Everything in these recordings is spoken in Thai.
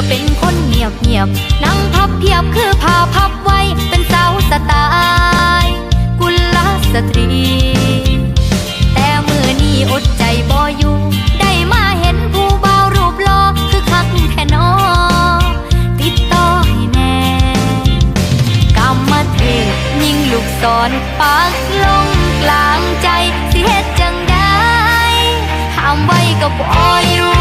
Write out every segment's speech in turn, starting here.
ก็เป็นคนเงียบเงียบนั่งพับเพียบคือผ้าพับไว้ เป็นสาวสไตล์กุลสตรี แต่เมื่อนี้อดใจบ่อยู่ ได้มาเห็นผู้บ่าวรูปลอคือคักแค่นอติดต่อให้แน่กรรมเทพยิงลูกสอนปักลงกลางใจ สิเฮ็ดจังได้ห้ามไว้ก็บ่อยรู้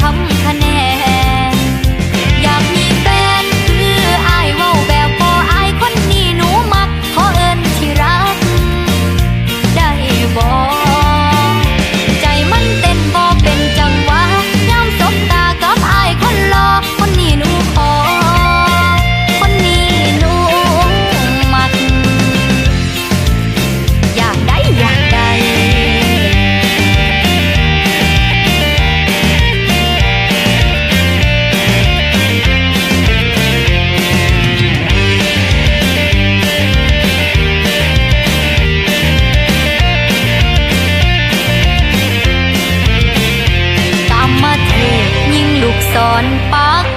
ทำ สอนปัก